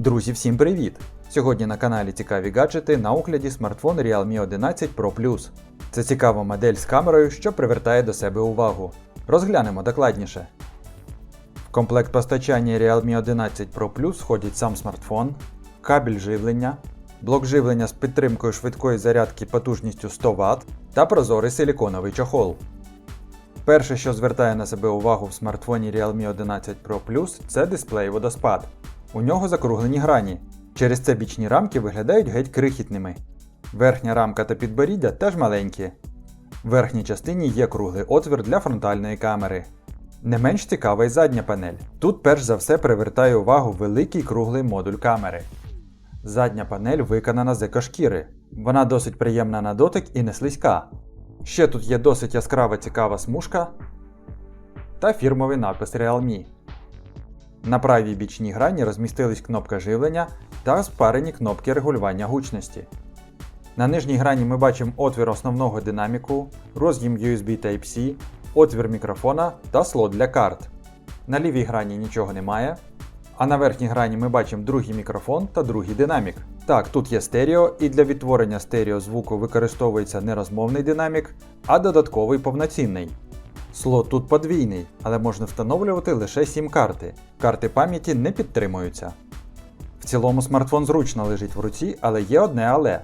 Друзі, всім привіт! Сьогодні на каналі Цікаві гаджети на огляді смартфон Realme 11 Pro Plus. Це цікава модель з камерою, що привертає до себе увагу. Розглянемо докладніше. В комплект постачання Realme 11 Pro Plus входять сам смартфон, кабель живлення, блок живлення з підтримкою швидкої зарядки потужністю 100 Вт та прозорий силіконовий чохол. Перше, що звертає на себе увагу в смартфоні Realme 11 Pro Plus, це дисплей водоспад. У нього закруглені грані. Через це бічні рамки виглядають геть крихітними. Верхня рамка та підборіддя теж маленькі. В верхній частині є круглий отвір для фронтальної камери. Не менш цікава й задня панель. Тут перш за все привертає увагу великий круглий модуль камери. Задня панель виконана з екошкіри. Вона досить приємна на дотик і не слизька. Ще тут є досить яскрава цікава смужка та фірмовий напис Realme. На правій бічній грані розмістились кнопка живлення та спарені кнопки регулювання гучності. На нижній грані ми бачимо отвір основного динаміку, роз'єм USB Type-C, отвір мікрофона та слот для карт. На лівій грані нічого немає. А на верхній грані ми бачимо другий мікрофон та другий динамік. Так, тут є стерео, і для відтворення стерео звуку використовується не розмовний динамік, а додатковий повноцінний. Слот тут подвійний, але можна встановлювати лише 7 карти. Карти пам'яті не підтримуються. В цілому смартфон зручно лежить в руці, але є одне але.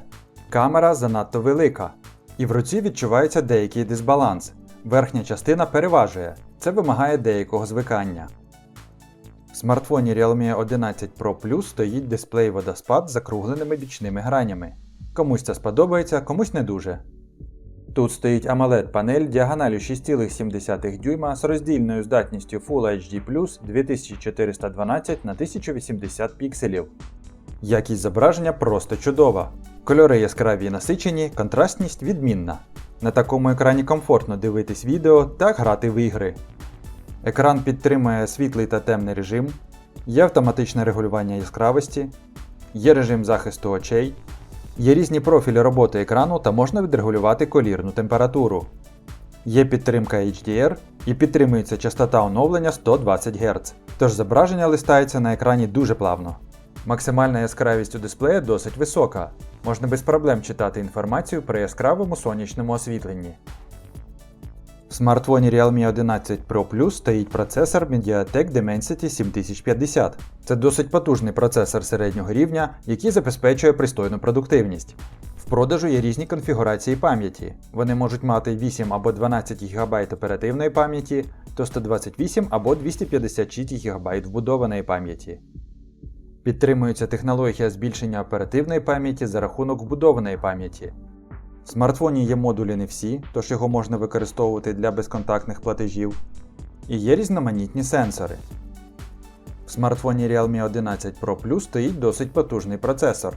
Камера занадто велика. І в руці відчувається деякий дисбаланс. Верхня частина переважує. Це вимагає деякого звикання. В смартфоні Realme 11 Pro Plus стоїть дисплей водоспад з закругленими бічними гранями. Комусь це сподобається, комусь не дуже. Тут стоїть amoled панель діагоналю 6,7 дюйма з роздільною здатністю Full HD 2412 на 1080 пікселів. Якість зображення просто чудова. Кольори яскраві і насичені, контрастність відмінна. На такому екрані комфортно дивитись відео та грати в ігри. Екран підтримує світлий та темний режим, є автоматичне регулювання яскравості, є режим захисту очей, є різні профілі роботи екрану та можна відрегулювати колірну температуру. Є підтримка HDR і підтримується частота оновлення 120 Гц, тож зображення листається на екрані дуже плавно. Максимальна яскравість у дисплея досить висока, можна без проблем читати інформацію при яскравому сонячному освітленні. Смартфоні Realme 11 Pro Plus стоїть процесор MediaTek Dimensity 7050. Це досить потужний процесор середнього рівня, який забезпечує пристойну продуктивність. В продажу є різні конфігурації пам'яті. Вони можуть мати 8 або 12 ГБ оперативної пам'яті, то 128 або 256 ГБ вбудованої пам'яті. Підтримується технологія збільшення оперативної пам'яті за рахунок вбудованої пам'яті. В смартфоні є модулі не всі, тож його можна використовувати для безконтактних платежів. І є різноманітні сенсори. В смартфоні Realme 11 Pro Plus стоїть досить потужний процесор.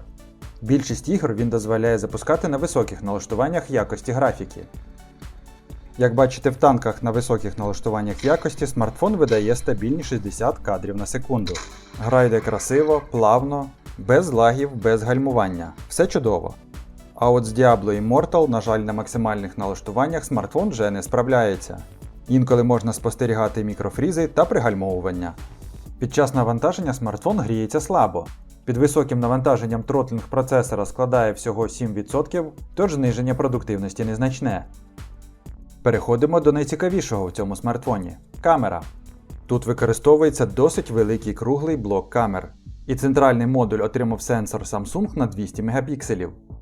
Більшість ігор він дозволяє запускати на високих налаштуваннях якості графіки. Як бачите в танках на високих налаштуваннях якості смартфон видає стабільні 60 кадрів на секунду. Гра йде красиво, плавно, без лагів, без гальмування. Все чудово. А от з Diablo Immortal, на жаль, на максимальних налаштуваннях смартфон вже не справляється. Інколи можна спостерігати мікрофрізи та пригальмовування. Під час навантаження смартфон гріється слабо. Під високим навантаженням тротлінг процесора складає всього 7%, тож зниження продуктивності незначне. Переходимо до найцікавішого в цьому смартфоні камера. Тут використовується досить великий круглий блок камер. І центральний модуль отримав сенсор Samsung на 200 Мп.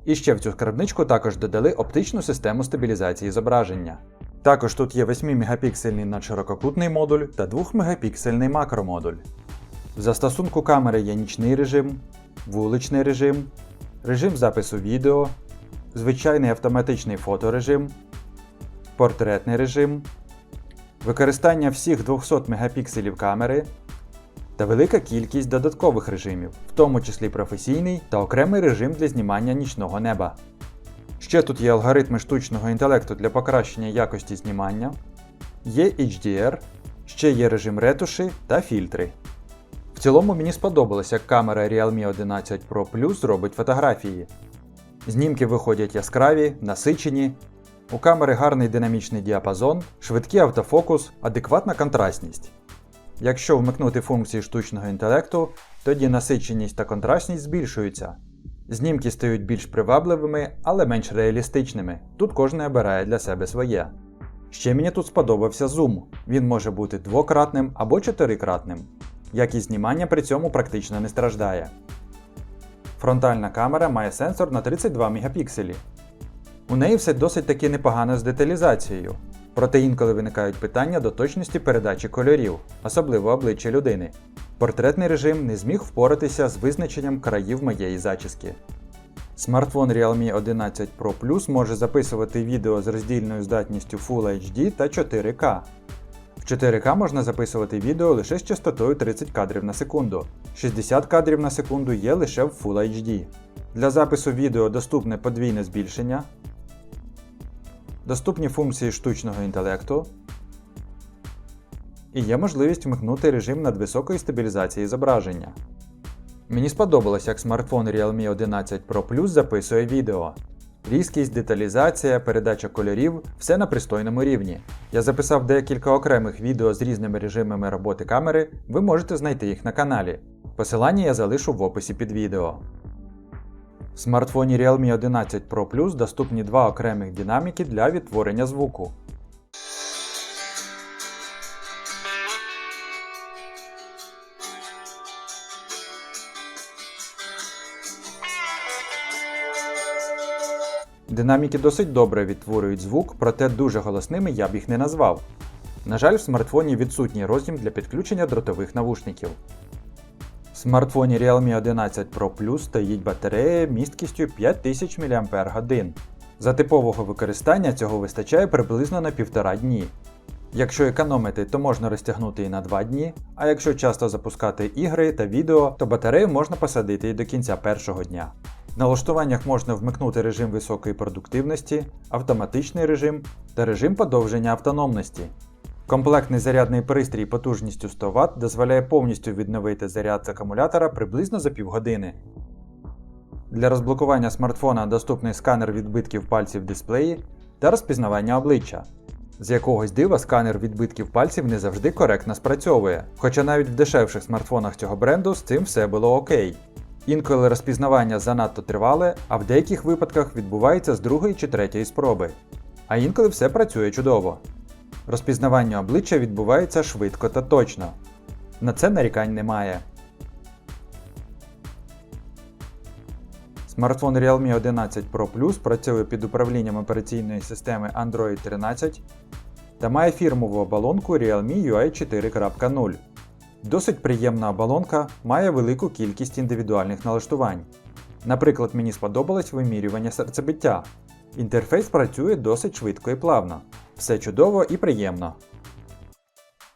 І ще в цю скарбничку також додали оптичну систему стабілізації зображення. Також тут є 8-мегапіксельний надширококутний модуль та 2-мегапіксельний макромодуль. В застосунку камери є нічний режим, вуличний режим, режим запису відео, звичайний автоматичний фоторежим, портретний режим, використання всіх 200 мегапікселів камери та велика кількість додаткових режимів, в тому числі професійний та окремий режим для знімання нічного неба. Ще тут є алгоритми штучного інтелекту для покращення якості знімання, є HDR, ще є режим ретуші та фільтри. В цілому мені сподобалось, як камера Realme 11 Pro Plus робить фотографії. Знімки виходять яскраві, насичені, у камери гарний динамічний діапазон, швидкий автофокус, адекватна контрастність. Якщо вмикнути функції штучного інтелекту, Тоді насиченість та контрастність збільшуються. Знімки стають більш привабливими, але менш реалістичними. Тут кожен обирає для себе своє. Ще мені тут сподобався зум. Він може бути двократним або чотирикратним. Якість знімання при цьому практично не страждає. Фронтальна камера має сенсор на 32 мегапікселі. У неї все досить таки непогано з деталізацією. Проте інколи виникають питання до точності передачі кольорів, особливо обличчя людини. Портретний режим не зміг впоратися з визначенням країв моєї зачіски. Смартфон Realme 11 Pro Plus може записувати відео з роздільною здатністю Full HD та 4К. В 4К можна записувати відео лише з частотою 30 кадрів на секунду. 60 кадрів на секунду є лише в Full HD. Для запису відео доступне подвійне збільшення, доступні функції штучного інтелекту, і є можливість вмикнути режим надвисокої стабілізації зображення. Мені сподобалось, як смартфон Realme 11 Pro Plus записує відео. Різкість, деталізація, передача кольорів все на пристойному рівні. Я записав декілька окремих відео з різними режимами роботи камери, ви можете знайти їх на каналі. Посилання я залишу в описі під відео. В смартфоні Realme 11 Pro Plus доступні два окремих динаміки для відтворення звуку. Динаміки досить добре відтворюють звук, проте дуже голосними я б їх не назвав. На жаль, в смартфоні відсутній роз'єм для підключення дротових навушників. Смартфоні Realme 11 Pro Plus стоїть батарея місткістю 5000 мАч. За типового використання цього вистачає приблизно на півтора дні. Якщо економити, то можна розтягнути і на 2 дні, а якщо часто запускати ігри та відео, то батарею можна посадити і до кінця першого дня. В налаштуваннях можна вмикнути режим високої продуктивності, автоматичний режим та режим подовження автономності. Комплектний зарядний пристрій потужністю 100 Вт дозволяє повністю відновити заряд з акумулятора приблизно за півгодини. Для розблокування смартфона доступний сканер відбитків пальців дисплеї та розпізнавання обличчя. З якогось дива сканер відбитків пальців не завжди коректно спрацьовує, хоча навіть в дешевших смартфонах цього бренду з цим все було окей. Інколи розпізнавання занадто тривале, а в деяких випадках відбувається з другої чи третьої спроби. А інколи все працює чудово. Розпізнавання обличчя відбувається швидко та точно. На це нарікань немає. Смартфон Realme 11 Pro Plus працює під управлінням операційної системи Android 13 та має фірмову оболонку Realme UI 4.0. Досить приємна оболонка має велику кількість індивідуальних налаштувань. Наприклад, мені сподобалось вимірювання серцебиття. Інтерфейс працює досить швидко і плавно. Все чудово і приємно.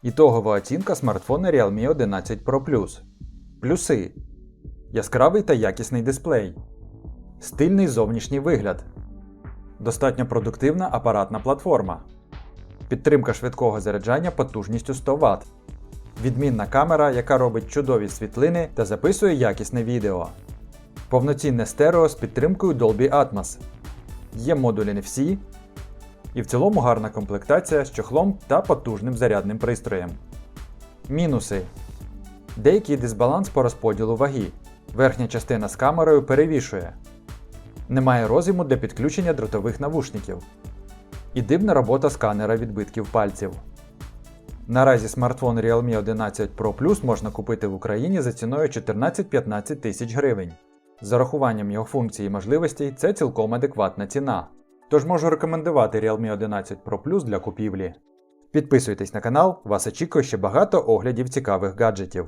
Ітогова оцінка смартфона Realme 11 Pro Plus. Плюси. Яскравий та якісний дисплей. Стильний зовнішній вигляд. Достатньо продуктивна апаратна платформа. Підтримка швидкого заряджання потужністю 100 Вт. Відмінна камера, яка робить чудові світлини та записує якісне відео. Повноцінне стерео з підтримкою Dolby Atmos. Є модуль NFC. І в цілому гарна комплектація з чохлом та потужним зарядним пристроєм. Мінуси. Деякий дисбаланс по розподілу ваги. Верхня частина з камерою перевішує. Немає розіму для підключення дротових навушників. І дивна робота сканера відбитків пальців. Наразі смартфон Realme 11 Pro Plus можна купити в Україні за ціною 14-15 тисяч гривень. З урахуванням його функцій і можливостей це цілком адекватна ціна. Тож можу рекомендувати Realme 11 Pro Plus для купівлі. Підписуйтесь на канал, вас очікує ще багато оглядів цікавих гаджетів.